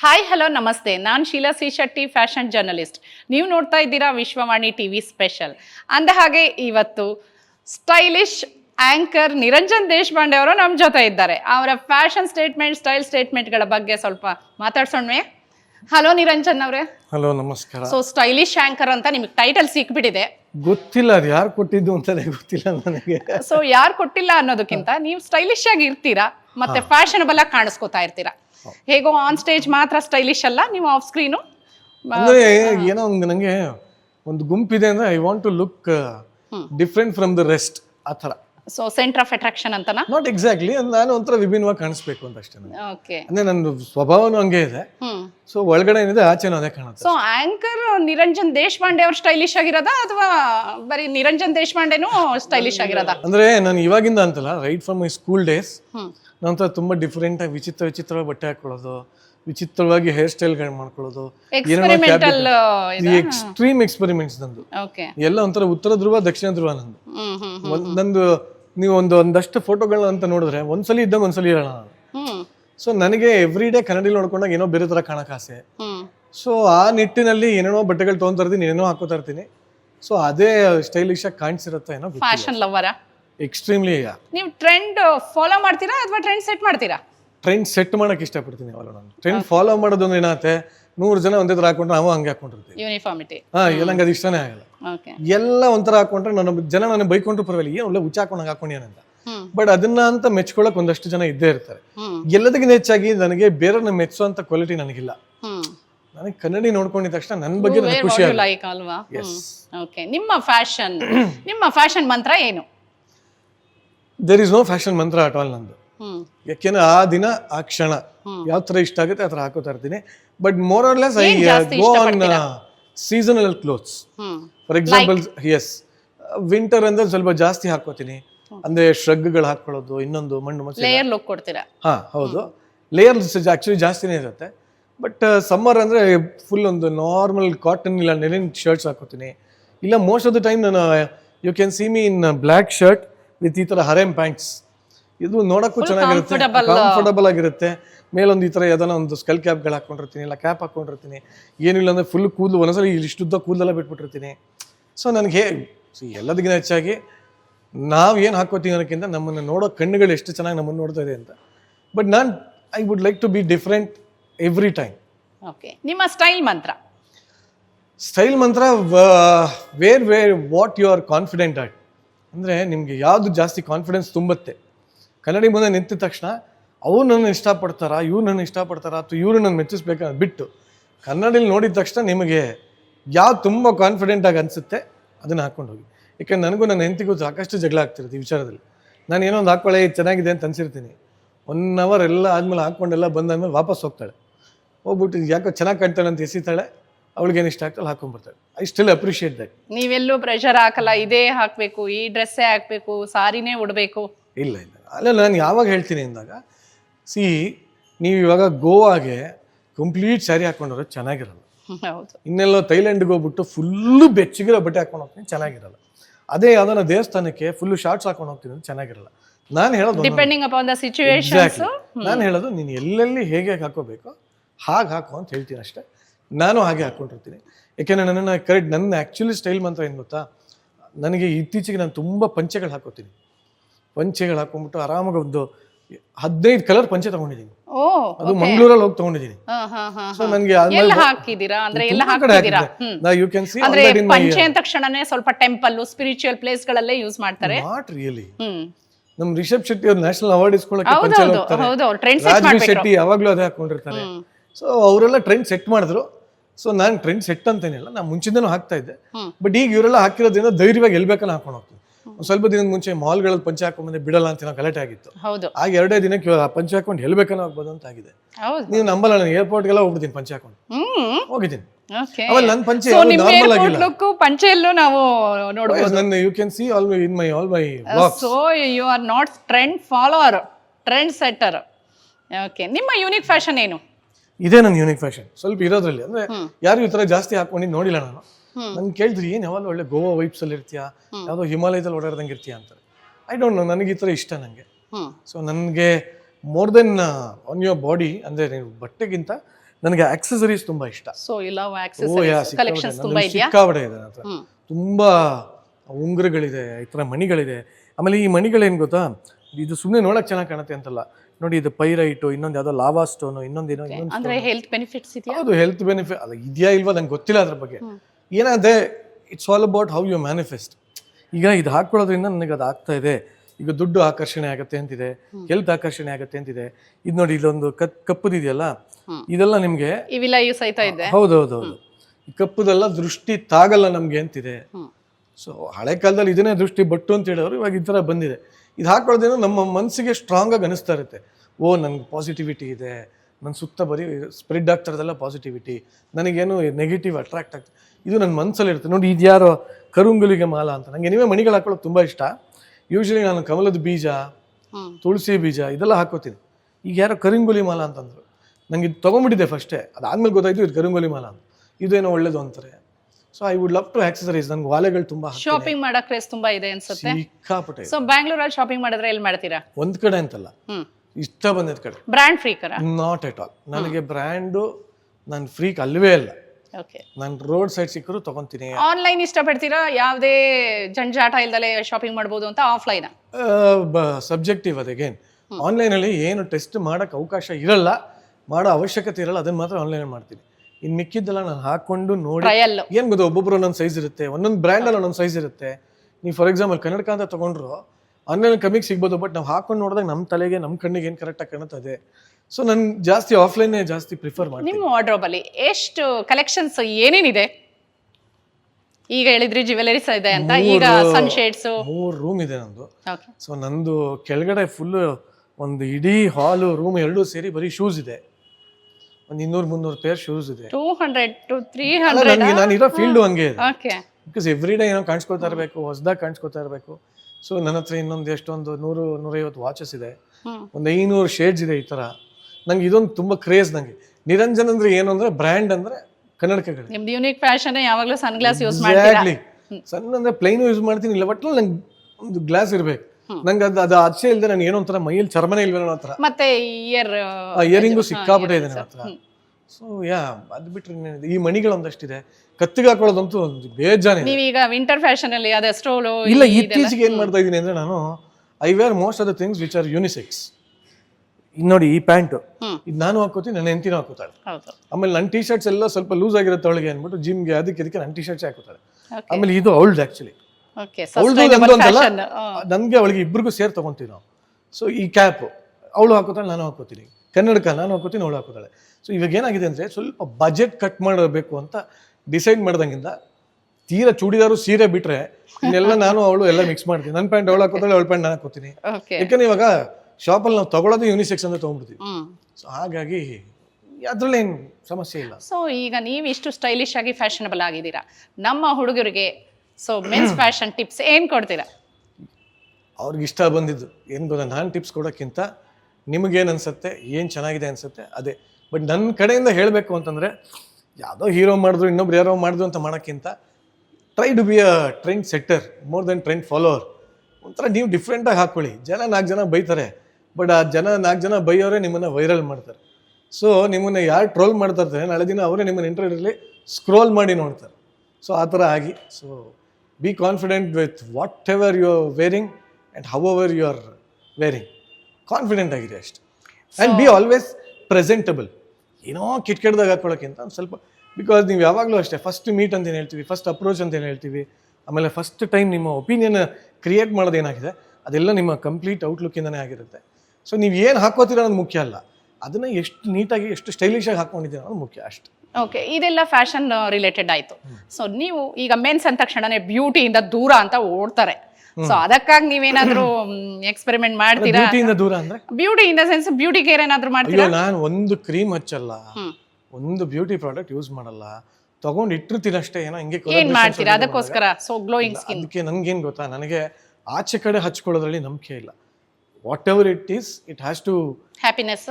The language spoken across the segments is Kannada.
ಹಾಯ್ ಹಲೋ ನಮಸ್ತೆ ನಾನು Sheela C Shetty fashion journalist ನೀವು ನೋಡ್ತಾ ಇದ್ದೀರಾ ವಿಶ್ವವಾಣಿ ಟಿ ವಿ ಸ್ಪೆಷಲ್ ಅಂದ ಹಾಗೆ ಇವತ್ತು ಸ್ಟೈಲಿಶ್ ಆಂಕರ್ ನಿರಂಜನ್ ದೇಶಪಾಂಡೆ ಅವರು ನಮ್ಮ ಜೊತೆ ಇದ್ದಾರೆ. ಅವರ ಫ್ಯಾಷನ್ ಸ್ಟೇಟ್ಮೆಂಟ್ ಸ್ಟೈಲ್ ಸ್ಟೇಟ್ಮೆಂಟ್ಗಳ ಬಗ್ಗೆ ಸ್ವಲ್ಪ ಮಾತಾಡ್ಸೋಣ್ವೆ? ಹಲೋ ನಿರಂಜನ್ ಅವರೇ. ಹಲೋ ನಮಸ್ಕಾರ. ಸೊ ಸ್ಟೈಲಿಶ್ ಆಂಕರ್ ಅಂತ ನಿಮಗೆ ಟೈಟಲ್ ಸಿಕ್ಬಿಟ್ಟಿದೆ. ಗೊತ್ತಿಲ್ಲ ಅದು ಯಾರು ಕೊಟ್ಟಿದ್ದು ಅಂತಲೇ ಗೊತ್ತಿಲ್ಲ ನನಗೆ. ಸೊ ಯಾರು ಕೊಟ್ಟಿಲ್ಲ ಅನ್ನೋದಕ್ಕಿಂತ ನೀವು ಸ್ಟೈಲಿಶ್ ಆಗಿ ಇರ್ತೀರಾ ಮತ್ತೆ ಫ್ಯಾಷನಬಲ್ ಆಗಿ ಕಾಣಿಸ್ಕೋತಾ ಇರ್ತೀರಾ. ಹೇಗೋ ಆನ್ ಸ್ಟೇಜ್ ಮಾತ್ರ ಸ್ಟೈಲಿಶ್ ಅಲ್ಲ ನೀವು ಆಫ್ ಸ್ಕ್ರೀನು ಅಂದ್ರೆ ಏನೋ ಒಂದು ನಂಗೆ ಒಂದು ಗುಂಪಿದೆ ಅಂದ್ರೆ I want to look different from the rest ಆ ಥರ. ಸೊ ಸೆಂಟರ್ ಆಫ್ ಅಟ್ರಾಕ್ಷನ್ ಅಂತನಾ? ನಾಟ್ ಎಕ್ಸಾಕ್ಟ್ಲಿ ನಾನು ಒಂಥರ ವಿಭಿನ್ನವಾಗಿ ಕಾಣಿಸ್ಬೇಕು ಅಂತ ಅಷ್ಟೇ ಓಕೆ ಅಂದ್ರೆ ನನ್ನ ಸ್ವಭಾವನೂ ಹಂಗೆ ಇದೆ. ಹ್ಮ್. ಸೊ ಒಳಗಡೆ ಏನಿದೆ ಆಚೆನೂ ಅದೇ ಕಾಣುತ್ತೆ. ಸೊ ಆಂಕರ್ ನಿರಂಜನ್ ದೇಶಪಾಂಡೆ ಅವ್ರ ಸ್ಟೈಲಿಶ್ ಆಗಿರೋದಾ ಅಥವಾ ಬರೀ ನಿರಂಜನ್ ದೇಶಪಾಂಡೆನೂ ಸ್ಟೈಲಿಶ್ ಆಗಿರೋದ? ಅಂದ್ರೆ ನಾನು ಇವಾಗಿಂದ ಅಂತಲ್ಲ right from my school days hmm. ನಂತರ ತುಂಬಾ ಡಿಫ್ರೆಂಟ್ ಆಗಿ ವಿಚಿತ್ರ ವಿಚಿತ್ರವಾಗಿ ಬಟ್ಟೆ ಹಾಕೊಳ್ಳೋದು ವಿಚಿತ್ರವಾಗಿ ಹೇರ್ ಸ್ಟೈಲ್ಗಳು ಮಾಡ್ಕೊಳ್ಳೋದು ಎಕ್ಸ್ಪೆರಿಮೆಂಟಲ್ ಎಕ್ಸ್ಟ್ರೀಮ್ ಎಕ್ಸ್ಪೆರಿಮೆಂಟ್ಸ್ ನಂದು. ಓಕೆ ಎಲ್ಲ ಒಂಥರ ಉತ್ತರ ಧ್ರುವ ದಕ್ಷಿಣ ಧ್ರುವ ನಂದು. ಹ್ಮ್ ಹ್ಮ್. ಒಂದ್ ನಂದು ನೀವು ಒಂದು ಒಂದಷ್ಟು ಫೋಟೋಗಳನ್ನ ಅಂತ ನೋಡಿದ್ರೆ ಒಂದ್ಸಲಿ ಇದ್ದಂಗೆ ಒಂದ್ಸಲಿ ಇರೋಣ ನಾನು. ಹ್ಮ್. ಸೊ ನನಗೆ ಎವ್ರಿ ಡೇ ಕನ್ನಡಿ ನೋಡ್ಕೊಂಡಾಗ ಏನೋ ಬೇರೆ ಥರ ಕಾಣಕ್ಕೆ ಆಸೆ. ಸೊ ಆ ನಿಟ್ಟಿನಲ್ಲಿ ಏನೇನೋ ಬಟ್ಟೆಗಳು ತೊಗೊಂತಾ ಇರ್ತೀನಿ ಏನೇನೋ ಹಾಕೋತಾ ಇರ್ತೀನಿ. ಸೊ ಅದೇ ಸ್ಟೈಲಿಶ್ ಆಗಿ ಕಾಣಿಸಿರುತ್ತೆ ಏನೋ ಫ್ಯಾಷನ್ ಲವರ ಎಕ್ಸ್ಟ್ರೀಮ್ಲಿ ನೀವು ಟ್ರೆಂಡ್ ಫಾಲೋ ಮಾಡ್ತೀರಾ ಅಥವಾ ಟ್ರೆಂಡ್ ಸೆಟ್ ಮಾಡ್ತೀರಾ? ಟ್ರೆಂಡ್ ಸೆಟ್ ಮಾಡಕ್ಕೆ ಇಷ್ಟಪಡ್ತೀನಿ ಅವಾಗ ನಾನು. ಟ್ರೆಂಡ್ ಫಾಲೋ ಮಾಡೋದು ಅಂದ್ರೆ ಏನಾಗುತ್ತೆ? ನೂರು ಜನ ಒಂದೇ ಥರ ಹಾಕೊಂಡ್ರೆ ನಾವು ಹಂಗೆ ಹಾಕೊಂಡಿರ್ತೀವಿ ಯೂನಿಫಾರ್ಮಿಟಿ ಹಾ ಎಲ್ಲ ಅದು ಇಷ್ಟನೇ ಆಗಲ್ಲ. ಓಕೆ ಎಲ್ಲ ಒಂಥರ ಹಾಕೊಂಡ್ರೆ ನನ್ನ ಜನ ನನಗೆ ಬೈಕೊಂಡ್ರು ಪರವಾಗಿಲ್ಲ. ಏನು ಒಳ್ಳೆ ಹುಚ್ಚ ಹಾಕೊಂಡು ಹಾಕೊಂಡೇನಂತ ಬಟ್ ಅದನ್ನ ಅಂತ ಮೆಚ್ಕೊಳಕ್ ಒಂದಷ್ಟು ಜನ ಇದ್ದೇ ಇರ್ತಾರೆ. ಎಲ್ಲದಕ್ಕಿಂತ ಹೆಚ್ಚಾಗಿ ನನಗೆ ಬೇರೆಯವ್ರನ್ನ ಮೆಚ್ಚುವಂತ ಕ್ವಾಲಿಟಿ ನನಗಿಲ್ಲ. ನನಗೆ ಕನ್ನಡಿ ನೋಡ್ಕೊಂಡಿದ ತಕ್ಷಣ ನನ್ನ ಬಗ್ಗೆ ನನಗೆ ಖುಷಿ ಲೈಕ್ ಅಲ್ವಾ? ಓಕೆ ನಿಮ್ಮ ಫ್ಯಾಷನ್ ನಿಮ್ಮ ಫ್ಯಾಷನ್ ಮಂತ್ರ ಏನು? ದೇರ್ ಇಸ್ ನೋ ಫ್ಯಾಷನ್ ಮಂತ್ರ ಅಟ್ ಆಲ್ ನಂದು. ಯಾಕೆಂದ್ರೆ ಆ ದಿನ ಆ ಕ್ಷಣ ಯಾವ ಥರ ಇಷ್ಟ ಆಗುತ್ತೆ ಆ ಥರ ಹಾಕೋತಾ ಇರ್ತೀನಿ. But more or less I go on seasonal clothes for example as winter ಅಂದ್ರೆ ಸ್ವಲ್ಪ ಜಾಸ್ತಿ ಹಾಕೋತೀನಿ ಅಂದ್ರೆ ಶ್ರಗ್ಗಳು ಹಾಕೊಳ್ಳೋದು ಇನ್ನೊಂದು ಮಣ್ಣು ಮಚ್ಚೆ ಲೇಯರ್ ಲುಕ್ ಕೊಡ್ತೀರಾ? ಹಾ ಹೌದು. ಲೇಯರ್ ಆಕ್ಚುಲಿ ಜಾಸ್ತಿನೇ ಇರುತ್ತೆ. ಬಟ್ ಸಮ್ಮರ್ ಅಂದ್ರೆ ಫುಲ್ ಒಂದು ನಾರ್ಮಲ್ ಕಾಟನ್ ಇಲ್ಲ ನೆಲಿನ್ ಶರ್ಟ್ಸ್ ಹಾಕೋತೀನಿ ಇಲ್ಲ ಮೋಸ್ಟ್ ಆಫ್ ದ ಟೈಮ್ ನಾನು you can see me in black shirt with ಈ ತರ ಹರೇಮ್ ಪ್ಯಾಂಟ್ಸ್ ಇದು ನೋಡಕ್ಕೂ ಚೆನ್ನಾಗಿರುತ್ತೆ. ಕಂಫರ್ಟಬಲ್ ಆಗಿರುತ್ತೆ. ಮೇಲೊಂದು ಈ ಥರ ಯಾವ್ದಾನ ಒಂದು ಸ್ಕಲ್ ಕ್ಯಾಪ್ಗಳು ಹಾಕ್ಕೊಂಡಿರ್ತೀನಿ ಇಲ್ಲ ಕ್ಯಾಪ್ ಹಾಕೊಂಡಿರ್ತೀನಿ ಏನಿಲ್ಲ ಅಂದರೆ ಫುಲ್ ಕೂದಲು ಒಂದೊಂದ್ಸಲ ಇಷ್ಟುದ್ದ ಕೂದಲೆಲ್ಲ ಬಿಟ್ಬಿಟ್ಟಿರ್ತೀನಿ. ಸೊ ನನಗೆ ಎಲ್ಲದಕ್ಕಿಂತ ಹೆಚ್ಚಾಗಿ ನಾವು ಏನು ಹಾಕೋತೀವಿ ಅನ್ನೋಕ್ಕಿಂತ ನಮ್ಮನ್ನು ನೋಡೋ ಕಣ್ಣುಗಳು ಎಷ್ಟು ಚೆನ್ನಾಗಿ ನಮ್ಮನ್ನು ನೋಡ್ತಾ ಇದೆ ಅಂತ. ಬಟ್ ನಾನು I would like to be different every time okay ನಿಮ್ಮ ಸ್ಟೈಲ್ ಮಂತ್ರ? ಸ್ಟೈಲ್ ಮಂತ್ರ wear wear what you are confident at ಅಂದರೆ ನಿಮಗೆ ಯಾವುದು ಜಾಸ್ತಿ ಕಾನ್ಫಿಡೆನ್ಸ್ ತುಂಬುತ್ತೆ. ಕನ್ನಡಿ ಮುಂದೆ ನಿಂತಿದ ತಕ್ಷಣ ಅವ್ರು ನನ್ನ ಇಷ್ಟಪಡ್ತಾರ? ಇವ್ರು ನನ್ನ ಇಷ್ಟಪಡ್ತಾರ? ಅಥವಾ ಇವರು ನನ್ನ ಮೆಚ್ಚಿಸ್ಬೇಕ? ಬಿಟ್ಟು. ಕನ್ನಡಲ್ಲಿ ನೋಡಿದ ತಕ್ಷಣ ನಿಮಗೆ ಯಾವ್ದು ತುಂಬ ಕಾನ್ಫಿಡೆಂಟ್ ಆಗಿ ಅನಿಸುತ್ತೆ ಅದನ್ನು ಹಾಕ್ಕೊಂಡು ಹೋಗಿ. ಯಾಕಂದ್ರೆ ನನಗೂ ನನ್ನ ಹೆಂಡತಿಗೂ ಸಾಕಷ್ಟು ಜಗಳ ಆಗ್ತಿರುತ್ತೆ ಈ ವಿಚಾರದಲ್ಲಿ. ನಾನು ಏನೋ ಒಂದು ಹಾಕೊಳ್ಳೆ ಇದು ಚೆನ್ನಾಗಿದೆ ಅಂತ ಅನ್ಸಿರ್ತೀನಿ. ಒನ್ ಅವರ್ ಎಲ್ಲ ಆದಮೇಲೆ ಹಾಕ್ಕೊಂಡೆಲ್ಲ ಬಂದಾದ್ಮೇಲೆ ವಾಪಸ್ ಹೋಗ್ತಾಳೆ. ಹೋಗ್ಬಿಟ್ಟು ಯಾಕೋ ಚೆನ್ನಾಗಿ ಕಾಣ್ತಾಳೆ ಅಂತ ಎಸಿತಾಳೆ. ಅವಳಿಗೇನು ಇಷ್ಟ ಆಗ್ತಾಳೆ ಹಾಕೊಂಡ್ಬರ್ತಾಳೆ ಐ ಸ್ಟಿಲ್ ಅಪ್ರಿಷಿಯೇಟ್ ದಟ್ ನೀವೆಲ್ಲೂ ಪ್ರೆಷರ್ ಹಾಕಲ್ಲ ಇದೇ ಹಾಕಬೇಕು ಈ ಡ್ರೆಸ್ಸೇ ಹಾಕಬೇಕು ಸಾರಿನೇ ಉಡಬೇಕು. ಇಲ್ಲ ಇಲ್ಲ. ಅಲ್ಲ ನಾನು ಯಾವಾಗ ಹೇಳ್ತೀನಿ ಅಂದಾಗ ಸಿ ನೀವು ಇವಾಗ ಗೋವಾಗೆ ಕಂಪ್ಲೀಟ್ ಸ್ಯಾರಿ ಹಾಕೊಂಡ್ರೆ ಚೆನ್ನಾಗಿರಲ್ಲ. ಹೌದು. ಇನ್ನೆಲ್ಲೋ ಥೈಲ್ಯಾಂಡ್ಗೆ ಹೋಗ್ಬಿಟ್ಟು ಫುಲ್ಲು ಬೆಚ್ಚಗಿರೋ ಬಟ್ಟೆ ಹಾಕೊಂಡು ಹೋಗ್ತೀನಿ ಚೆನ್ನಾಗಿರಲ್ಲ. ಅದೇ ಯಾವ್ದಾನ ದೇವಸ್ಥಾನಕ್ಕೆ ಫುಲ್ ಶಾರ್ಟ್ಸ್ ಹಾಕೊಂಡು ಹೋಗ್ತೀನಿ ಅಂದ್ರೆ ಚೆನ್ನಾಗಿರಲ್ಲ. ನಾನು ಹೇಳೋದು ಡಿಪೆಂಡಿಂಗ್ ಅಪಾನ್ ದ ಸಿಚುವೇಶನ್ಸ್ ನಾನು ಹೇಳೋದು ನೀನು ಎಲ್ಲೆಲ್ಲಿ ಹೇಗೆ ಹಾಕೋಬೇಕು ಹಾಗೆ ಹಾಕು ಅಂತ ಹೇಳ್ತೀನಿ ಅಷ್ಟೇ. ನಾನು ಹಾಗೆ ಹಾಕೊಂಡಿರ್ತೀನಿ. ಯಾಕೆಂದರೆ ನನ್ನನ್ನು ಕರೆಕ್ಟ್ ನನ್ನ ಆ್ಯಕ್ಚುಲಿ ಸ್ಟೈಲ್ ಮಂತ್ರ ಏನು ಗೊತ್ತಾ? ನನಗೆ ಇತ್ತೀಚೆಗೆ ನಾನು ತುಂಬ ಪಂಚೆಗಳು ಹಾಕೋತೀನಿ. ಪಂಚೆಗಳು ಹಾಕೊಂಡ್ಬಿಟ್ಟು ಆರಾಮಾಗಿ ಒಂದು ಹದಿನೈದು ಕಲರ್ ಪಂಚೆ ತಗೊಂಡಿದ್ದೀನಿ. ಓ ಅದು ಮಂಗಳೂರಲ್ಲಿ ಹೋಗಿ ತಗೊಂಡಿದ್ದೀನಿ. ಸೊ ನನಗೆ ಎಲ್ಲ ಹಾಕಿದೀರಾ ಅಂದ್ರೆ ಎಲ್ಲ ಹಾಕ್ತಿದ್ದೀರಾ? ನಾ ಯು ಕ್ಯಾನ್ ಸಿ ಅಂದ್ರೆ ಪಂಚೆ ಅಂತ ತಕ್ಷಣನೇ ಸ್ವಲ್ಪ ಟೆಂಪಲ್ ಸ್ಪಿರಿಚುವಲ್ ಪ್ಲೇಸ್ ಗಳಲ್ಲೇ ಯೂಸ್ ಮಾಡ್ತಾರೆ. ನಾಟ್ ರಿಯಲಿ ನಮ್ ರಿಷಬ್ ಶೆಟ್ಟಿ ಅವ್ರು ನ್ಯಾಷನಲ್ ಅವಾರ್ಡ್ ಇಸ್ಕೊಳ್ಳೋಕೆ ಹೌದು ಪಂಚೆ ಹೋಗ್ತಾರೆ. ರಾಜ್ವಿ ಶೆಟ್ಟಿ ಯಾವಾಗ್ಲೂ ಅದೇ ಹಾಕೊಂಡಿರ್ತಾರೆ. ಸೊ ಅವರೆಲ್ಲ ಟ್ರೆಂಡ್ ಸೆಟ್ ಮಾಡಿದ್ರು. ಸೊ ನಾನು ಟ್ರೆಂಡ್ ಸೆಟ್ ಅಂತೇನಿಲ್ಲ ನಾನು ಮುಂಚಿಂದನೂ ಹಾಕ್ತಾ ಇದ್ದೆ. ಬಟ್ ಈಗ ಇವರೆಲ್ಲ ಹಾಕಿರೋದ್ರಿಂದ ಧೈರ್ಯವಾಗಿ ಎಲ್ಬೇಕಲ್ಲ ಹಾಕೊಂಡು ಹೋಗ್ತೀನಿ. ಸ್ವಲ್ಪ ದಿನದ ಮುಂಚೆ ಮಾಲ್ಗಳಲ್ಲಿ ಪಂಚೆ ಹಾಕೊಂಡ್ಬಂದ್ರೆ ಬಿಡಲ್ಲ ಅಂತ ಏನೋ ಗಲಾಟೆ ಆಗಿತ್ತು. ಹೌದು. ಆಗ ಎರಡೇ ದಿನಕ್ಕೆ ಪಂಚ ಪಂಚೆ ಹಾಕೊಂಡು ಹೇಳ್ಬೇಕನ್ನೋ ಆಗ್ಬೋದು ಅಂತ ಆಗಿದೆ. ಹೌದು. ನೀವು ನಂಬಲ್ಲ ನಾನು ಏರ್ಪೋರ್ಟ್ಗೆಲ್ಲ ಹೋಗ್ಬಿಡ್ತೀನಿ ಪಂಚೆ ಹಾಕೊಂಡು. ಹ್ಮ್. ಹೋಗಿದ್ದೀನಿ. ಆಮೇಲೆ ನನ್ನ ಪಂಚೆ ಸೊ ನಿಮ್ಮ ನಾರ್ಮಲ್ ಏರ್ಪೋರ್ಟ್ ಆಗಿಲ್ಲ. ಲುಕ್ ಪಂಚೆಯಲ್ಲೂ ನಾವು ನೋಡಬಹುದು ನನ್ನ you can see all in my all my blogs so you are not trend follower trend setter okay ನಿಮ್ಮ ಯೂನಿಕ್ ಫ್ಯಾಷನ್ ಏನು? ಇದೇ ನನ್ನ ಯೂನಿಕ್ ಫ್ಯಾಷನ್ ಸ್ವಲ್ಪ ಇರೋದ್ರಲ್ಲಿ. ಅಂದ್ರೆ ಯಾರು ಈ ತರ ಜಾಸ್ತಿ ಹಾಕೊಂಡು ನೋಡಿಲ್ಲ ನಾನು. ನನ್ ಕೇಳಿದ್ರಿ ಏನ್ ಯಾವಾಗ ಒಳ್ಳೆ ಗೋವಾ ವೈಬ್ಸ್ ಅಲ್ಲಿ ಇರ್ತೀಯಾ? ಯಾವ್ದೋ ಹಿಮಾಲಯದಲ್ಲಿ ಓಡಾಡ್ದಂಗೆ ಇರ್ತೀಯ ಅಂತಾರೆ. ಐ ಡೋಂಟ್ ನೋ ನನಗೆ ಈ ತರ ಇಷ್ಟ ನನಗೆ ಸೊ ನನಗೆ more than on your body ಅಂದ್ರೆ ನೀವು ಬಟ್ಟೆಗಿಂತ ನನಗೆ ಆಕ್ಸೆಸರೀಸ್ ತುಂಬಾ ಇಷ್ಟ. ಸೊ ಆಕ್ಸೆಸರೀಸ್ ತುಂಬಾ ಇದೆಯಾ? ಸಿಕ್ಕಾಪಟ್ಟೆ ಇದೆ ನನ್ನ ಹತ್ರ. ಹ್ಮ್. ತುಂಬಾ ಉಂಗುರಗಳಿದೆ ಈ ತರ ಮಣಿಗಳಿದೆ. ಆಮೇಲೆ ಈ ಮಣಿಗಳೇನು ಗೊತ್ತಾ? ಇದು ಸುಮ್ಮನೆ ನೋಡಕ್ ಚೆನ್ನಾಗಿ ಕಾಣುತ್ತೆ ಅಂತಲ್ಲ. ನೋಡಿ ಇದು ಪೈರೈಟ್ ಇನ್ನೊಂದು ಯಾವ್ದೋ ಲಾವಾ ಸ್ಟೋನ್ ಇನ್ನೊಂದೇನೋ ಇನ್ನೊಂದು ಹೆಲ್ತ್ ಬೆನಿಫಿಟ್ಸ್ ಇದೆಯಾ? ಅದು ಹೆಲ್ತ್ ಬೆನಿಫಿಟ್ ಅದು ಇದೆಯಾ ಇಲ್ವಾ ನಂಗೆ ಗೊತ್ತಿಲ್ಲ ಅದ್ರ ಬಗ್ಗೆ. ಏನಾದೆ it's all about how you manifest ಈಗ ಇದು ಹಾಕ್ಕೊಳ್ಳೋದ್ರಿಂದ ನನಗೆ ಅದು ಆಗ್ತಾ ಇದೆ. ಈಗ ದುಡ್ಡು ಆಕರ್ಷಣೆ ಆಗುತ್ತೆ ಅಂತಿದೆ ಹೆಲ್ತ್ ಆಕರ್ಷಣೆ ಆಗುತ್ತೆ ಅಂತಿದೆ. ಇದು ನೋಡಿ ಇಲ್ಲೊಂದು ಕತ್ ಕಪ್ಪದಿದೆಯಲ್ಲ ಇದೆಲ್ಲ ನಿಮಗೆ ಹೌದೌದು ಈ ಕಪ್ಪುದೆಲ್ಲ ದೃಷ್ಟಿ ತಾಗಲ್ಲ ನಮಗೆ ಅಂತಿದೆ. ಸೊ ಹಳೆ ಕಾಲದಲ್ಲಿ ಇದನ್ನೇ ದೃಷ್ಟಿ ಬಟ್ಟು ಅಂತ ಹೇಳೋರು ಇವಾಗ ಈ ಥರ ಬಂದಿದೆ. ಇದು ಹಾಕೊಳ್ಳೋದ್ರಿಂದ ನಮ್ಮ ಮನಸ್ಸಿಗೆ ಸ್ಟ್ರಾಂಗಾಗಿ ಅನಿಸ್ತಾ ಇರುತ್ತೆ. ಓ ನನಗೆ ಪಾಸಿಟಿವಿಟಿ ಇದೆ. ನನ್ನ ಸುತ್ತ ಬರೀ ಸ್ಪ್ರೆಡ್ ಆಗ್ತಿರೋದೆಲ್ಲ ಪಾಸಿಟಿವಿಟಿ ನನಗೇನು ನೆಗೆಟಿವ್ ಅಟ್ರಾಕ್ಟ್ ಆಗ್ತದೆ ಇದು ನನ್ನ ಮನಸ್ಸಲ್ಲಿ ಇರುತ್ತೆ. ನೋಡಿ ಇದ್ಯಾರೋ ಕರುಂಗುಲಿಗೆ ಮಾಲ ಅಂತ. ನನಗೆ ನೀವೇ ಮಣಿಗಳು ಹಾಕೊಳ್ಳೋದು ತುಂಬ ಇಷ್ಟ. ಯೂಶ್ವಲಿ ನಾನು ಕಮಲದ ಬೀಜ ತುಳಸಿ ಬೀಜ ಇದೆಲ್ಲ ಹಾಕೋತೀನಿ ಈಗ ಯಾರೋ ಕರಿಂಗುಲಿ ಮಾಲ ಅಂತಂದ್ರು. ನನಗೆ ಇದು ತೊಗೊಂಬಿಟ್ಟಿದೆ ಫಸ್ಟೇ ಅದಾದ್ಮೇಲೆ ಗೊತ್ತಾಯ್ತು ಇದು ಕರಿಂಗುಲಿ ಮಾಲ ಅಂತ. ಇದೇನೋ ಒಳ್ಳೇದು ಅಂತಾರೆ. So I would love to accessories ನನಗೆ ವಾಲೆಗಳು ತುಂಬಾ. ಶಾಪಿಂಗ್ ಮಾಡೋ ಕ್ರೇಸ್ ತುಂಬಾ ಇದೆ ಅನ್ಸುತ್ತೆ. ಸಿಕ್ಕಾಪಟ್ಟೆ. ಸೊ ಬ್ಯಾಂಗ್ಳೂರಲ್ಲಿ ಶಾಪಿಂಗ್ ಮಾಡಿದ್ರೆ ಎಲ್ಲಿ ಮಾಡ್ತೀರಾ? ಒಂದ್ ಕಡೆ ಅಂತಲ್ಲ. ಇಷ್ಟ ಬಂದಿದ್ದ ಕಡೆ. ಬ್ರ್ಯಾಂಡ್ ಫ್ರೀಕರ ನಾಟ್ ಎಟ್ ಆಲ್ ನನಗೆ ಬ್ರ್ಯಾಂಡು ನನ್ನ ಫ್ರೀಕ್ ಅಲ್ಲವೇ ಇಲ್ಲ. ಓಕೆ ನಾನು ರೋಡ್ ಸೈಡ್ ಸಿಕ್ಕರು ತಗೊಂತೀನಿ. ಆನ್ಲೈನ್ ಇಷ್ಟಪಡ್ತೀರಾ? ಯಾವುದೇ ಜಂಜಾಟ ಇಲ್ದಲೆ ಶಾಪಿಂಗ್ ಮಾಡ್ಬೋದು ಅಂತ ಆಫ್ಲೈನ್ ಸಬ್ಜೆಕ್ಟಿವ್ ಅದೇಗೇನ್ ಆನ್ಲೈನಲ್ಲಿ ಏನು ಟೆಸ್ಟ್ ಮಾಡಕ್ಕೆ ಅವಕಾಶ ಇರಲ್ಲ. ಮಾಡೋ ಅವಶ್ಯಕತೆ ಇರಲ್ಲ. ಅದನ್ನ ಮಾತ್ರ ಆನ್ಲೈನ್ ಮಾಡ್ತೀನಿ. ಇನ್ನು ಮಿಕ್ಕಿದ್ದೆಲ್ಲ ನಾನು ಹಾಕೊಂಡು ನೋಡಿ ಏನು ಗೊತ್ತಾ ಒಬ್ಬೊಬ್ರು ಒಂದೊಂದು ಸೈಜ್ ಇರುತ್ತೆ. ಒಂದೊಂದು ಬ್ರ್ಯಾಂಡಲ್ಲಿ ಒಂದೊಂದು ಸೈಜ್ ಇರುತ್ತೆ. ನೀವು ಫಾರ್ ಎಕ್ಸಾಂಪಲ್ ಕನ್ನಡಕ ಅಂತ ತೊಗೊಂಡ್ರು ಆನ್ಲೈನ್ ಕಮ್ಮಿಗೆ ಸಿಗ್ಬೋದು ಬಟ್ ನಾವು ಹಾಕೊಂಡು ನೋಡಿದಾಗ ನಮ್ಮ ತಲೆಗೆ ನಮ್ಮ ಕಣ್ಣಿಗೆ ಏನು ಕರೆಕ್ಟಾಗಿ ಕಾಣುತ್ತದೆ ಸೊ ನಾನು ಜಾಸ್ತಿ ಆಫ್ಲೈನೇ ಜಾಸ್ತಿ ಪ್ರಿಫರ್ ಮಾಡ್ತೀನಿ. ನಿಮ್ಮ ವಾರ್ಡ್ರೋಬ್ ಅಲ್ಲಿ ಎಷ್ಟು ಕಲೆಕ್ಷನ್ಸ್ ಏನೇನಿದೆ? ಈಗ ಹೇಳಿದ್ರಿ ಜ್ಯುವೆಲರೀಸ್ ಇದೆ ಅಂತ ಈಗ ಸನ್ ಶೇಡ್ಸ್ ಮೂರು ರೂಮ್ ಇದೆ ನಂದು. ಸೊ ನಂದು ಕೆಳಗಡೆ ಫುಲ್ ಒಂದು ಇಡೀ ಹಾಲು ರೂಮ್ ಎರಡೂ ಸೇರಿ ಬರೀ ಶೂಸ್ ಇದೆ. ಒಂದು ಇನ್ನೂರು ಮುನ್ನೂರು ಪೇರ್ ಶೂಸ್ ಇದೆ. Two hundred to three hundred ನಾನು ಇರೋ ಫೀಲ್ಡ್ ಹಂಗೆ ಇದೆ. ಬಿಕಾಸ್ ಎವ್ರಿ ಡೇ ಏನೋ ಕಾಣಿಸ್ಕೊತಾ ಇರಬೇಕು ಹೊಸದಾಗಿ ಕಾಣಿಸ್ಕೊತಾ ಇರಬೇಕು. ಸೊ ನನ್ನ ಹತ್ರ ಇನ್ನೊಂದು ಎಷ್ಟೊಂದು ನೂರು ನೂರೈವತ್ತು ವಾಚಸ್ ಇದೆ. ಒಂದು ಐನೂರು ಶೇಡ್ಸ್ ಇದೆ ಈ ಥರ ನಂಗೆ ಇದೊಂದು ತುಂಬ ಕ್ರೇಜ್ ನಂಗೆ. ನಿರಂಜನ್ ಅಂದ್ರೆ ಏನು ಅಂದ್ರೆ ಬ್ರ್ಯಾಂಡ್ ಅಂದ್ರೆ ಕನ್ನಡಕಗಳು. ನಿಮ್ದು ಯೂನಿಕ್ ಫ್ಯಾಷನ್ ಯಾವಾಗಲೂ ಸನ್ ಗ್ಲಾಸ್ ಯೂಸ್ ಮಾಡ್ತೀರಾ ಸಣ್ಣ ಅಂದ್ರೆ ಪ್ಲೈನ್ ಯೂಸ್ ಮಾಡ್ತೀನಿ ಇಲ್ಲ ಬಟ್ ನಂಗೆ ಒಂದು ಗ್ಲಾಸ್ ಇರಬೇಕು. ನಂಗೆ ಅದು ಅದು ಅಚ್ಚೆ ಇಲ್ಲದೆ ನನಗೆ ಏನೋ ಒಂಥರ ಮೈಯಲ್ಲಿ ಚರ್ಮನೇ ಇಲ್ವೇನೋ ಒಂಥರ ಮತ್ತೆ ಇಯರ್ ಇಯರಿಂಗು ಸಿಕ್ಕಾಪಟ್ಟೆ ಇದೆ ನನ್ನ ಹತ್ರ ಸೊ ಯಾ ಅದು ಬಿಟ್ರೆ ಇನ್ನೇನಿದೆ? ಈ ಮಣಿಗಳು ಒಂದಷ್ಟಿದೆ ಕತ್ತಿಗೆ ಹಾಕೊಳ್ಳೋದಂತೂ ಒಂದು ಬೇಜಾನೆ ನೀವೀಗ ವಿಂಟರ್ ಫ್ಯಾಷನ್ ಅಲ್ಲಿ ಅದೇ ಸ್ಟೋಲು ಇಲ್ಲ ಇತ್ತೀಚೆಗೆ ಏನ್ ಮಾಡ್ತಾ ಇದ್ದೀನಿ ಅಂದ್ರೆ ನಾನು I wear most of the things which are unisex ನೋಡಿ ಈ ಪ್ಯಾಂಟು. ಹ್ಮ್. ಇದು ನಾನು ಹಾಕೋತೀನಿ ನನ್ನ ಹೆಂಡತಿನೂ ಹಾಕೋತಾಳೆ ಹೌದು. ಆಮೇಲೆ ನನ್ನ ಟಿ ಶರ್ಟ್ಸ್ ಎಲ್ಲ ಸ್ವಲ್ಪ ಲೂಸ್ ಆಗಿರುತ್ತೆ ಅವಳಿಗೆ ಅಂದ್ಬಿಟ್ಟು ಜಿಮ್ಗೆ ಅದಕ್ಕೆ ಇದಕ್ಕೆ ನನ್ನ ಟಿ ಶರ್ಟ್ಸ್ ಹಾಕೋತಾಳೆ ಆಮೇಲೆ ಇದು ಓಲ್ಡ್ ಆಕ್ಚುಲಿ ಓಕೆ ಅವಳದು ನಂದು ಅಂತಲ್ಲ ನನಗೆ ಅವಳಿಗೆ ಇಬ್ಬರಿಗೂ ಸೇರ್ ತಗೊಂತೀವಿ ನಾವು ಸೊ ಈ ಕ್ಯಾಪ್ ಅವಳು ಹಾಕೋತಾಳೆ ನಾನು ಹಾಕೋತೀನಿ. ಕನ್ನಡಕ ನಾನು ಅನ್ಕೋತೀನಿ ಅವಳು ಹಾಕೋತಾಳೆ ಸೊ ಇವಾಗ ಏನಾಗಿದೆ ಅಂದರೆ ಸ್ವಲ್ಪ ಬಜೆಟ್ ಕಟ್ ಮಾಡಬೇಕು ಅಂತ ಡಿಸೈಡ್ ಮಾಡ್ದಂಗಿಂದ ತೀರಾ ಚೂಡಿದಾರು ಸೀರೆ ಬಿಟ್ರೆ ಇನ್ನೆಲ್ಲ ನಾನು ಅವಳು ಎಲ್ಲ ಮಿಕ್ಸ್ ಮಾಡ್ತೀನಿ. ನನ್ನ ಪ್ಯಾಂಟ್ ಅವಳು ಹಾಕೋತಾಳೆ ಅವಳ ಪ್ಯಾಂಟ್ ನಾನು ಹಾಕೋತೀನಿ ಯಾಕಂದ್ರೆ ಇವಾಗ ಶಾಪಲ್ಲಿ ನಾವು ತಗೊಳ್ಳೋದು ಯೂನಿಸೆಕ್ಸ್ ಅಂತ ತೊಗೊಂಡ್ಬಿಡ್ತೀವಿ. ಸೊ ಹಾಗಾಗಿ ಅದ್ರಲ್ಲೇನು ಸಮಸ್ಯೆ ಇಲ್ಲ. ಸೊ ಈಗ ನೀವು ಇಷ್ಟು ಸ್ಟೈಲಿಶ್ ಆಗಿ ಫ್ಯಾಷನಬಲ್ ಆಗಿದ್ದೀರಾ. ನಮ್ಮ ಹುಡುಗರಿಗೆ ಸೊ ಮೆನ್ಸ್ ಫ್ಯಾಷನ್ ಟಿಪ್ಸ್ ಏನು ಕೊಡ್ತೀರಾ? ಅವ್ರಿಗೆ ಇಷ್ಟ ಬಂದಿದ್ದು ಏನು ಗೊತ್ತಾ? ನಾನು ಟಿಪ್ಸ್ ಕೊಡೋಕ್ಕಿಂತ ನಿಮಗೇನು ಅನಿಸುತ್ತೆ? ಏನು ಚೆನ್ನಾಗಿದೆ ಅನಿಸುತ್ತೆ? ಅದೇ. ಬಟ್ ನನ್ನ ಕಡೆಯಿಂದ ಹೇಳಬೇಕು ಅಂತಂದರೆ, ಯಾವುದೋ ಹೀರೋ ಮಾಡಿದ್ರು, ಇನ್ನೊಬ್ರು ಯಾರೋ ಮಾಡಿದ್ರು ಅಂತ ಮಾಡೋಕ್ಕಿಂತ try to be a trend setter more than trend follower ಒಂಥರ ನೀವು ಡಿಫ್ರೆಂಟಾಗಿ ಹಾಕ್ಕೊಳ್ಳಿ ಜನ ನಾಲ್ಕು ಜನ ಬೈತಾರೆ ಬಟ್ ಆ ಜನ ನಾಲ್ಕು ಜನ ಬೈಯೋರೇ ನಿಮ್ಮನ್ನು ವೈರಲ್ ಮಾಡ್ತಾರೆ. ಸೊ ನಿಮ್ಮನ್ನು ಯಾರು ಟ್ರೋಲ್ ಮಾಡ್ತಾ ಇರ್ತಾರೆ, ನಾಳೆ ದಿನ ಅವರೇ ನಿಮ್ಮನ್ನು ಇಂಟರ್ವ್ಯೂಲಿ ಸ್ಕ್ರೋಲ್ ಮಾಡಿ ನೋಡ್ತಾರೆ. ಸೊ ಆ ಥರ ಆಗಿ. So be confident with whatever you are wearing and however you are wearing confident ಆಗಿದೆ ಅಷ್ಟೆ. ಆ್ಯಂಡ್ ಬಿ ಆಲ್ವೇಸ್ ಪ್ರೆಸೆಂಟಬಲ್ ಏನೋ ಕಿಟ್ ಹಾಕ್ಕೊಳ್ಳೋಕ್ಕಿಂತ ಹಾಕೊಳ್ಳೋಕ್ಕಿಂತ ಒಂದು ಸ್ವಲ್ಪ ಬಿಕಾಸ್ ನೀವು ಯಾವಾಗಲೂ ಅಷ್ಟೇ ಫಸ್ಟ್ ಮೀಟ್ ಅಂತ ಏನು ಹೇಳ್ತೀವಿ ಫಸ್ಟ್ ಅಪ್ರೋಚ್ ಅಂತ ಏನು ಹೇಳ್ತೀವಿ ಆಮೇಲೆ ಫಸ್ಟ್ ಟೈಮ್ ನಿಮ್ಮ ಒಪಿನಿಯನ್ ಕ್ರಿಯೇಟ್ ಮಾಡೋದು ಏನಾಗಿದೆ ಅದೆಲ್ಲ ನಿಮ್ಮ ಕಂಪ್ಲೀಟ್ ಔಟ್ಲುಕ್ಕಿಂದನೇ ಆಗಿರುತ್ತೆ. ಸೊ ನೀವು ಏನು ಹಾಕೋತೀರ ಅನ್ನೋದು ಮುಖ್ಯ ಅಲ್ಲ. ಅದನ್ನು ಎಷ್ಟು ನೀಟಾಗಿ ಎಷ್ಟು ಸ್ಟೈಲಿಶಾಗಿ ಹಾಕ್ಕೊಂಡಿದ್ದೀರ ಅನ್ನೋದು ಮುಖ್ಯ ಅಷ್ಟೆ. ಓಕೆ ಇದೆಲ್ಲ ಫ್ಯಾಷನ್ ರಿಲೇಟೆಡ್ ಆಯಿತು. ಸೊ ನೀವು ಈಗ ಮೆನ್ಸ್ ಅಂದ ತಕ್ಷಣನೇ ಬ್ಯೂಟಿಯಿಂದ ದೂರ ಅಂತ ಓಡ್ತಾರೆ. ಸೊ ಅದಕ್ಕಾಗಿ ನೀವೇನಾದ್ರೂ ಎಕ್ಸ್ಪೆರಿಮೆಂಟ್ ಮಾಡ್ತೀರಾ? ಬ್ಯೂಟಿಯಿಂದ ದೂರ ಅಂದ್ರೆ? Beauty in the sense beauty care ಏನಾದ್ರೂ ಮಾಡ್ತೀರಾ? ಅಯ್ಯೋ ನಾನು ಒಂದು ಕ್ರೀಮ್ ಹಚ್ಚಲ್ಲ. ಒಂದು ಬ್ಯೂಟಿ ಪ್ರಾಡಕ್ಟ್ ಯೂಸ್ ಮಾಡಲ್ಲ. ತಗೊಂಡು ಇಟ್ಟಿರ್ತೀನಿ ಅಷ್ಟೇ ಏನೋ ಹಿಂಗೆ ಏನ್ ಮಾಡ್ತೀರಾ? ಅದಕ್ಕೋಸ್ಕರ? So glowing. ಸ್ಕಿನ್ ಅದಕ್ಕೆ ನನ್ಗೇನು ಗೊತ್ತಾ? ನನಗೆ ಆಚೆ ಕಡೆ ಹಚ್ಕೊಳ್ಳೋದ್ರಲ್ಲಿ ನಂಬಿಕೆ ಇಲ್ಲ. Whatever it is it has to happiness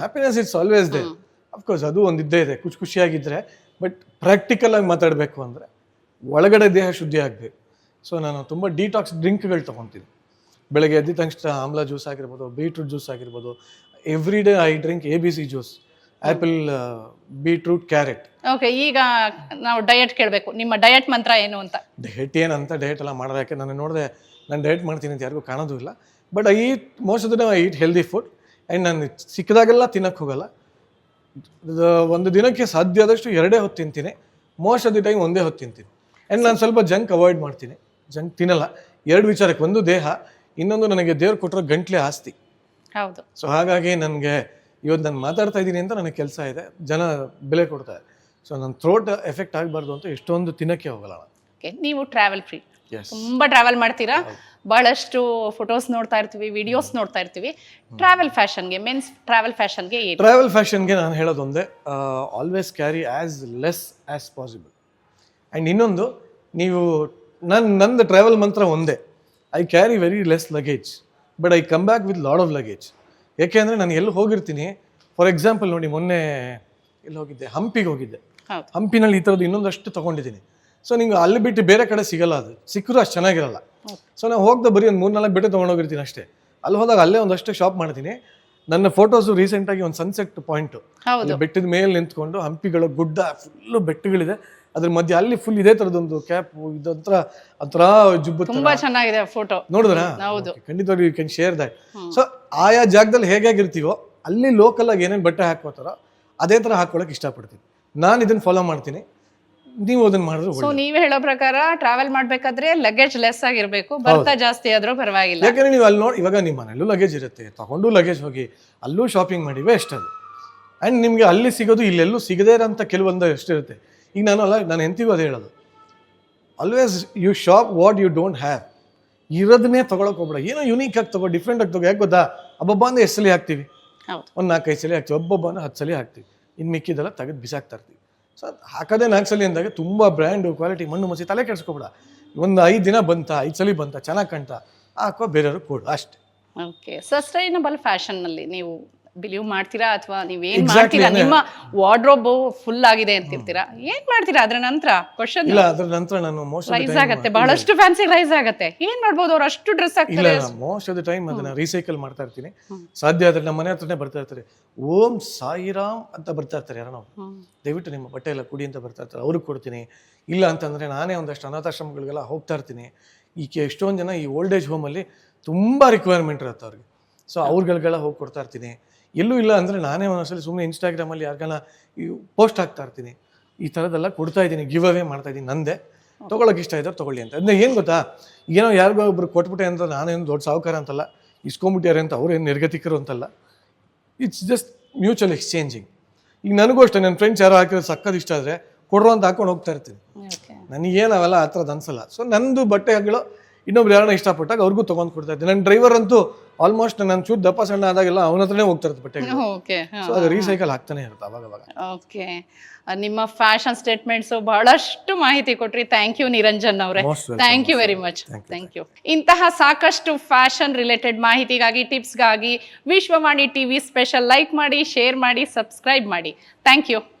happiness it's always they of course ಅದು ಒಂದು ಇದ್ದೇ ಇದೆ. ಖುಷಿ ಖುಷಿಯಾಗಿದ್ರೆ ಬಟ್ ಪ್ರಾಕ್ಟಿಕಲ್ ಆಗಿ ಮಾತಾಡಬೇಕು ಅಂದ್ರೆ ಒಳಗಡೆ ದೇಹ ಶುದ್ಧಿ ಆಗಬೇಕು ಸೊ ನಾನು ತುಂಬ ಡಿಟಾಕ್ಸ್ ಡ್ರಿಂಕ್ಗಳು ತೊಗೊತೀನಿ. ಬೆಳಗ್ಗೆ ಎದ್ದ ತಕ್ಷಣ ಆಮ್ಲ ಜ್ಯೂಸ್ ಆಗಿರ್ಬೋದು ಬೀಟ್ರೂಟ್ ಜ್ಯೂಸ್ ಆಗಿರ್ಬೋದು every day I drink A B C juice apple beetroot carrot okay ಈಗ ನಾವು ಡಯಟ್ ಕೇಳಬೇಕು. ನಿಮ್ಮ ಡಯಟ್ ಮಂತ್ರ ಏನು ಅಂತ? ಡಯಟ್ ಏನಂತ ಡಯಟ್ ಎಲ್ಲ ಮಾಡೋದು ಯಾಕೆ ನಾನು ನೋಡಿದೆ ನಾನು ಡಯಟ್ ಮಾಡ್ತೀನಿ ಅಂತ ಯಾರಿಗೂ ಕಾಣೋದು ಇಲ್ಲ. But I eat most of the I eat healthy food and ನಾನು ಸಿಕ್ಕಿದಾಗೆಲ್ಲ ತಿನ್ನಕ್ಕೆ ಹೋಗಲ್ಲ. ಒಂದು ದಿನಕ್ಕೆ ಸಾಧ್ಯ ಆದಷ್ಟು ಎರಡೇ ಹೊತ್ತು ತಿಂತೀನಿ. ಮೋಸ್ಟ್ ಆಫ್ ದಿ ಟೈಮ್ ಒಂದೇ ಹೊತ್ತು ತಿಂತೀನಿ. ಆ್ಯಂಡ್ ನಾನು ಸ್ವಲ್ಪ ಜಂಕ್ ಅವಾಯ್ಡ್ ಮಾಡ್ತೀನಿ. ಜಂಕ್ ತಿನ್ನಲ್ಲ. ಎರಡು ವಿಚಾರಕ್ಕೆ ಒಂದು ದೇಹ ಇನ್ನೊಂದು ನನಗೆ ದೇವ್ರು ಕೊಟ್ಟಿರೋ ಗಂಟ್ಲೆ ಆಸ್ತಿ. ಹೌದು. ಸೊ ಹಾಗಾಗಿ ನನಗೆ ಇವತ್ತು ನಾನು ಮಾತಾಡ್ತಾ ಇದ್ದೀನಿ ಅಂತ ನನಗೆ ಕೆಲಸ ಇದೆ. ಜನ ಬೆಲೆ ಕೊಡ್ತಾರೆ. ಸೊ ನನ್ನ ಥ್ರೋಟ್ ಎಫೆಕ್ಟ್ ಆಗಬಾರ್ದು ಅಂತ ಎಷ್ಟೊಂದು ತಿನ್ನಕ್ಕೆ ಹೋಗಲ್ಲ ನೀವು ಟ್ರಾವೆಲ್ ಫ್ರೀ ತುಂಬ ಟ್ರಾವೆಲ್ ಮಾಡ್ತೀರಾ? ಬಹಳಷ್ಟು ಫೋಟೋಸ್ ನೋಡ್ತಾ ಇರ್ತೀವಿ ವಿಡಿಯೋಸ್ ನೋಡ್ತಾ ಇರ್ತೀವಿ. ಟ್ರಾವೆಲ್ ಫ್ಯಾಷನ್ಗೆ ಮೀನ್ಸ್ ಟ್ರಾವೆಲ್ ಫ್ಯಾಷನ್ಗೆ ಟ್ರಾವೆಲ್ ಫ್ಯಾಷನ್ಗೆ ನಾನು ಹೇಳೋದೊಂದೇ always carry as less as possible and ಇನ್ನೊಂದು ನೀವು ನನ್ನ ನಂದು ಟ್ರಾವೆಲ್ ಮಂತ್ರ ಒಂದೇ. I carry very less luggage but I come back with lot of luggage ಯಾಕೆಂದರೆ ನಾನು ಎಲ್ಲಿ ಹೋಗಿರ್ತೀನಿ ಫಾರ್ ಎಕ್ಸಾಂಪಲ್ ನೋಡಿ ಮೊನ್ನೆ ಎಲ್ಲಿ ಹೋಗಿದ್ದೆ ಹಂಪಿಗೆ ಹೋಗಿದ್ದೆ. ಹಂಪಿನಲ್ಲಿ ಈ ಥರದ್ದು ಇನ್ನೊಂದಷ್ಟು ತೊಗೊಂಡಿದ್ದೀನಿ. ಸೊ ನಿಂಗೆ ಅಲ್ಲಿ ಬಿಟ್ಟು ಬೇರೆ ಕಡೆ ಸಿಗಲ್ಲ ಅದು. ಸಿಕ್ಕರೂ ಅಷ್ಟು ಚೆನ್ನಾಗಿರಲ್ಲ. ಸೊ ನಾನು ಹೋಗ್ದೆ ಬರೀ ಒಂದು ಮೂರು ನಾಲ್ಕು ಬೆಟ್ಟೆ ತೊಗೊಂಡೋಗಿರ್ತೀನಿ ಅಷ್ಟೇ. ಅಲ್ಲಿ ಹೋದಾಗ ಅಲ್ಲೇ ಒಂದಷ್ಟು ಶಾಪ್ ಮಾಡ್ತೀನಿ. ನನ್ನ ಫೋಟೋಸು ರೀಸೆಂಟಾಗಿ ಒಂದು ಸನ್ಸೆಟ್ ಪಾಯಿಂಟು ಬೆಟ್ಟದ ಮೇಲೆ ನಿಂತ್ಕೊಂಡು ಹಂಪಿಗಳು ಗುಡ್ಡ ಫುಲ್ಲು ಬೆಟ್ಟಗಳಿದೆ. ಅದ್ರ ಮಧ್ಯೆ ಅಲ್ಲಿ ಫುಲ್ ಇದೇ ತರದೊಂದು ಕ್ಯಾಪ್ ಇದ್ರ ಒಂಥರ ಜುಬ್ಬು ತುಂಬಾ ಚೆನ್ನಾಗಿದೆ ಫೋಟೋ ನೋಡಿದ್ರ? ಹೌದು. ಖಂಡಿತವಾಗಿ you can share that so ಆಯಾ ಜಾಗದಲ್ಲಿ ಹೇಗಾಗಿರ್ತೀವೋ ಅಲ್ಲಿ ಲೋಕಲ್ ಆಗಿ ಏನೇನು ಬಟ್ಟೆ ಹಾಕೋತಾರೋ ಅದೇ ತರ ಹಾಕೊಳಕ್ ಇಷ್ಟಪಡ್ತೀನಿ. ನಾನು ಇದನ್ನ ಫಾಲೋ ಮಾಡ್ತೀನಿ. ನೀವು ಅದನ್ನ ಮಾಡಿದ್ರೆ ಸೊ ನೀವು ಹೇಳೋ ಪ್ರಕಾರ ಟ್ರಾವೆಲ್ ಮಾಡ್ಬೇಕಾದ್ರೆ ಲಗೇಜ್ ಲೆಸ್ ಆಗಿರ್ಬೇಕು. ಬರ್ತಾ ಜಾಸ್ತಿ ಆದ್ರೂ ಪರವಾಗಿಲ್ಲ. ಯಾಕಂದ್ರೆ ನೀವು ಅಲ್ಲಿ ನೋಡಿ ಇವಾಗ ನಿಮ್ಮ ಮನೆಯಲ್ಲೂ ಲಗೇಜ್ ಇರುತ್ತೆ. ತಗೊಂಡು ಲಗೇಜ್ ಹೋಗಿ ಅಲ್ಲೂ ಶಾಪಿಂಗ್ ಮಾಡಿವೆ ವೇಸ್ಟ್ ಅದು. ಆ್ಯಂಡ್ ನಿಮಗೆ ಅಲ್ಲಿ ಸಿಗೋದು ಇಲ್ಲೆಲ್ಲೂ ಸಿಗದೇ ಇರೋಂಥ ಕೆಲವೊಂದು ಎಷ್ಟಿರುತ್ತೆ ಈಗ ನಾನು ಅಲ್ಲ ನಾನು ಎಂತಿಗೂ ಅದು ಹೇಳೋದು. Always you shop what you don't have ಇರೋದನ್ನೇ ತೊಗೊಳಕ್ ಹೋಗ್ಬೇಡ. ಏನೋ ಯುನೀಕ್ ಆಗಿ ತಗೋ ಡಿಫ್ರೆಂಟ್ ಆಗಿ ತಗೋ ಯಾಕೆ ಗೊತ್ತಾ? ಹಬ್ಬಬ್ಬ ಅಂದ್ರೆ ಎಷ್ಟು ಸಲ ಹಾಕ್ತೀವಿ? ಒಂದು ನಾಲ್ಕೈದು ಸಲ ಹಾಕ್ತೀವಿ. ಒಬ್ಬೊಬ್ಬ ಅಂದ್ರೆ ಹತ್ತು ಸಲ ಹಾಕ್ತೀವಿ. ಇನ್ನು ಮಿಕ್ಕಿದೆಲ್ಲ ತೆಗೆದು ಬಿಸಾಕ್ತಾ ಇರ್ತೀವಿ ಸೊ ಹಾಕೋದೇ ನಾಲ್ಕು ಸಲ ಅಂದಾಗ ತುಂಬ ಬ್ರ್ಯಾಂಡು ಕ್ವಾಲಿಟಿ ಮಣ್ಣು ಮಸಿ ತಲೆ ಕೆಡಿಸ್ಕೊಬೇಡ. ಒಂದು ಐದು ದಿನ ಬಂತ ಐದು ಸಲ ಬಂತ ಚೆನ್ನಾಗಿ ಕಾಣ್ತಾ ಹಾಕೋ ಬೇರೆಯವ್ರಿಗೆ ಕೊಡು ಅಷ್ಟೇ. ಓಕೆ ಸಸ್ಟೈನಬಲ್ ಫ್ಯಾಷನ್ನಲ್ಲಿ ನೀವು ಬಿಲೀವ್ ಮಾಡ್ತೀರಾ ಅಥವಾ ನೀವ್ ಏನ್ ಮಾಡ್ತೀರಾ? ನಿಮ್ಮ ವಾರ್ಡ್ರೋಬ್ ಫುಲ್ ಆಗಿದೆ ಅಂತಿರ್ತೀರಾ? ಏನ್ ಮಾಡ್ತೀರಾ ಅದ್ರ ನಂತರ? ಕ್ವಶನ್ ಇಲ್ಲ ಅದ್ರ ನಂತರ ನಾನು ಮೋಸ್ಟ್ ರೈಸ್ ಆಗುತ್ತೆ ಬಹಳಷ್ಟು ಫ್ಯಾನ್ಸಿ ರೈಸ್ ಆಗುತ್ತೆ. ಏನ್ ಮಾಡ್ಬೋದು ಅವ್ರು ಅಷ್ಟು ಡ್ರೆಸ್ ಆಗ್ತಾರೆ ಮೋಸ್ಟ್ ಆಫ್ ದ ಟೈಮ್ ಅದನ್ನ ರೀಸೈಕಲ್ ಮಾಡ್ತಾ ಇರ್ತೀನಿ. ಸಾಧ್ಯ ಆದ್ರೆ ನಮ್ಮ ಮನೆ ಹತ್ರನೇ ಬರ್ತಾ ಇರ್ತಾರೆ. ಓಂ ಸಾಯಿರಾಮ್ ಅಂತ ಬರ್ತಾ ಇರ್ತಾರೆ ಯಾರೋ ದಯವಿಟ್ಟು ನಿಮ್ಮ ಬಟ್ಟೆ ಎಲ್ಲ ಕುಡಿ ಅಂತ ಬರ್ತಾ ಇರ್ತಾರೆ. ಅವ್ರಿಗೆ ಕೊಡ್ತೀನಿ. ಇಲ್ಲ ಅಂತಂದ್ರೆ ನಾನೇ ಒಂದಷ್ಟು ಅನಾಥಾಶ್ರಮಗಳಿಗೆಲ್ಲ ಹೋಗ್ತಾ ಇರ್ತೀನಿ. ಈಕೆ ಎಷ್ಟೊಂದು ಜನ ಈ ಓಲ್ಡ್ ಏಜ್ ಹೋಮಲ್ಲಿ ತುಂಬ ರಿಕ್ವೈರ್ಮೆಂಟ್ ಇರುತ್ತೆ ಅವ್ರಿಗೆ. ಸೊ ಅವ್ರುಗಳಿಗೆಲ್ಲ ಹೋಗಿ ಕೊಡ್ತಾ ಇರ್ತೀನಿ. ಎಲ್ಲೂ ಇಲ್ಲ ಅಂದರೆ ನಾನೇ ಒಂದೊಂದ್ಸಲಿ ಸುಮ್ಮನೆ ಇನ್ಸ್ಟಾಗ್ರಾಮಲ್ಲಿ ಯಾರಿಗಾನ ಈ ಪೋಸ್ಟ್ ಹಾಕ್ತಾ ಇರ್ತೀನಿ. ಈ ಥರದ್ದೆಲ್ಲ ಕೊಡ್ತಾ ಇದ್ದೀನಿ ಗಿವ್ ಅವೇ ಮಾಡ್ತಾ ಇದ್ದೀನಿ ನಂದೇ. ತೊಗೊಳಕ್ಕೆ ಇಷ್ಟ ಇದ್ದಾರೆ ತೊಗೊಳ್ಳಿ ಅಂತ. ಅಂದರೆ ಏನು ಗೊತ್ತಾ? ಏನೋ ಯಾರಿಗೋ ಒಬ್ರು ಕೊಟ್ಬಿಟ್ಟೆ ಅಂತ ನಾನೇನು ದೊಡ್ಡ ಸಾಹುಕಾರ ಅಂತಲ್ಲ ಇಸ್ಕೊಂಬಿಟ್ಟಾರೆ ಅಂತ ಅವ್ರೇನು ನಿರ್ಗತಿಕರು ಅಂತಲ್ಲ ಇಟ್ಸ್ ಜಸ್ಟ್ ಮ್ಯೂಚುವಲ್ ಎಕ್ಸ್ಚೇಂಜಿಂಗ್ ಈಗ ನನಗೂ ಅಷ್ಟೇ ನನ್ನ ಫ್ರೆಂಡ್ಸ್ ಯಾರೋ ಹಾಕಿರೋ ಸಕ್ಕದ ಇಷ್ಟ ಆದರೆ ಕೊಡ್ರು ಅಂತ ಹಾಕೊಂಡು ಹೋಗ್ತಾ ಇರ್ತೀನಿ. ನನಗೇನು ಅವೆಲ್ಲ ಆ ಥರದ್ದು ಅನ್ಸಲ್ಲ. ಸೊ ನಂದು ಬಟ್ಟೆಗಳು ಇನ್ನೊಬ್ರು ಯಾರನ್ನ ಇಷ್ಟಪಟ್ಟಾಗ ಅವ್ರಿಗೂ ತೊಗೊಂಡು ಕೊಡ್ತಾ ಇದ್ದೆ. ನನ್ನ ಡ್ರೈವರ್ ಅಂತೂ ಆಲ್ಮೋಸ್ಟ್ ನನ್ನ ಚೂರು ದಪ್ಪ ಸಣ್ಣ ಆದಾಗೆಲ್ಲ ಅವನ ಹತ್ರನೇ ಹೋಗ್ತಾ ಇರ್ತದೆ ಬಟ್ಟೆಗಳು. ಓಕೆ ಸೊ ಅದು ರೀಸೈಕಲ್ ಆಗ್ತಾನೆ ಇರುತ್ತೆ ಅವಾಗ ಅವಾಗ. ಓಕೆ ನಿಮ್ಮ ಫ್ಯಾಷನ್ ಸ್ಟೇಟ್ಮೆಂಟ್ಸ್ ಬಹಳಷ್ಟು ಮಾಹಿತಿ ಕೊಟ್ರಿ. ಥ್ಯಾಂಕ್ ಯು ನಿರಂಜನ್ ಅವರೇ. Most welcome, thank you very much thank you ಇಂತಹ ಸಾಕಷ್ಟು ಫ್ಯಾಷನ್ ರಿಲೇಟೆಡ್ ಮಾಹಿತಿಗಾಗಿ ಟಿಪ್ಸ್ಗಾಗಿ ವಿಶ್ವವಾಣಿ ಟಿವಿ ಸ್ಪೆಷಲ್ ಲೈಕ್ ಮಾಡಿ ಶೇರ್ ಮಾಡಿ ಸಬ್ಸ್ಕ್ರೈಬ್ ಮಾಡಿ. Thank you